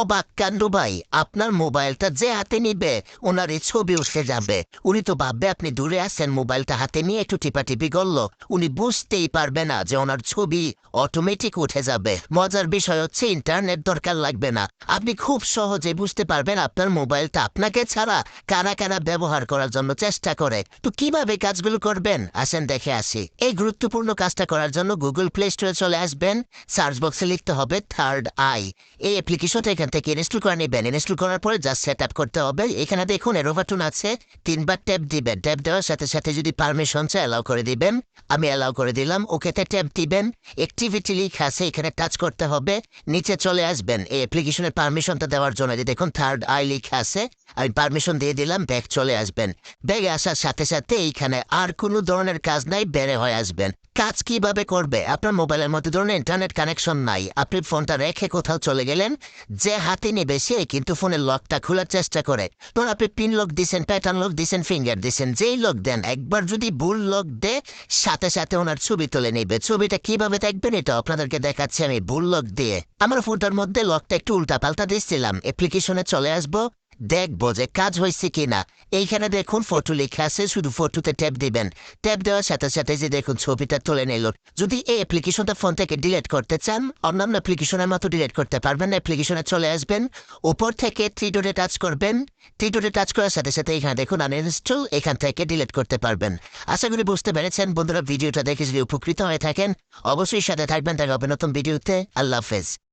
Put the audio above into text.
অবাক কাণ্ড ভাই, আপনার মোবাইলটা যে হাতে নিবে, ওনার এই ছবি উঠে যাবে। উনি তো ভাববে আপনি দূরে আছেন, মোবাইলটা হাতে নিয়ে একটু টিপাটিপি করল। উনি বুঝতেই পারবে না যে ওনার ছবি অটোমেটিক উঠে যাবে। মজার বিষয় হচ্ছে ইন্টারনেট দরকার লাগবে না। আপনি খুব সহজে বুঝতে পারবেন আপনার মোবাইলটা আপনাকে ছাড়া কারা কারা ব্যবহার করার জন্য চেষ্টা করে। তো কীভাবে কাজগুলো করবেন? আসেন দেখে আসি। এই গুরুত্বপূর্ণ কাজটা করার জন্য গুগল প্লে স্টোরে চলে আসবেন। সার্চ বক্সে লিখতে হবে থার্ড আই এই অ্যাপ্লিকেশনটা এখান থেকে ইনস্টল করে নেবেন। ইনস্টল করার পরে জাস্ট সেট আপ করতে হবে। এখানে দেখুন, এরো বাটন আছে। তিনবার ট্যাপ দিবেন। ট্যাপ দেওয়ার সাথে সাথে যদি পারমিশন চাই অ্যালাউ করে দিবেন। আমি অ্যালাউ করে দিলাম। ওকেতে ট্যাপ দিবেন। অ্যাক্টিভিটি লিখ আছে, এখানে টাচ করতে হবে। নিচে চলে আসবেন। এই অ্যাপ্লিকেশনের পারমিশনটা দেওয়ার জন্য যে দেখুন থার্ড আই লিখ আছে। আমি পারমিশন দিয়ে দিলাম ব্যাগ চলে আসবেন। ব্যাগে আসার সাথে সাথে এইখানে আর কোনো ধরনের কাজ নাই বেড়ে হয়ে আসবেন। কাজ কীভাবে করবে? আপনার মোবাইলের মধ্যে ধরুন ইন্টারনেট কানেকশন নাই। আপনি ফোনটা রেখে কোথাও চলে গেলেন, যে হাতে নেবে সে কিন্তু ফোনের লকটা খোলার চেষ্টা করে। ধরুন আপনি পিন লক দিছেন প্যাটার্ন লক দিছেন ফিঙ্গার দিছেন, যেই লক দেন, একবার যদি ভুল লক দে সাথে সাথে ওনার ছবি তুলে নেবে। ছবিটা কীভাবে দেখবেন এটা আপনাদেরকে দেখাচ্ছি আমি, ভুল লক দিয়ে। আমার ফোনটার মধ্যে লকটা একটু উল্টা পাল্টা দিচ্ছিলাম অ্যাপ্লিকেশনে চলে আসব দেখব যে কাজ হয়েছে কিনা। এইখানে দেখুন ফটো লেখা আছে, শুধু ফটোতে ট্যাপ দিবেন। ট্যাপ দেওয়ার সাথে সাথে যে দেখুন, ছবিটা তুলে নিল। যদি এই অ্যাপ্লিকেশনটা ফোন থেকে ডিলিট করতে চান, অন্যান্য অ্যাপ্লিকেশনের মতো ডিলিট করতে পারবেন অ্যাপ্লিকেশনে চলে আসবেন, উপর থেকে থ্রি ডোরে টাচ করবেন। থ্রি ডোরে টাচ করার সাথে সাথে এখানে দেখুন আনইনস্টল এখান থেকে ডিলিট করতে পারবেন। আশা করি বুঝতে পেরেছেন। বন্ধুরা, ভিডিওটা দেখে যদি উপকৃত হয়ে থাকেন, অবশ্যই সাথে থাকবেন। দেখা হবে নতুন ভিডিওতে। আল্লাহ হাফেজ।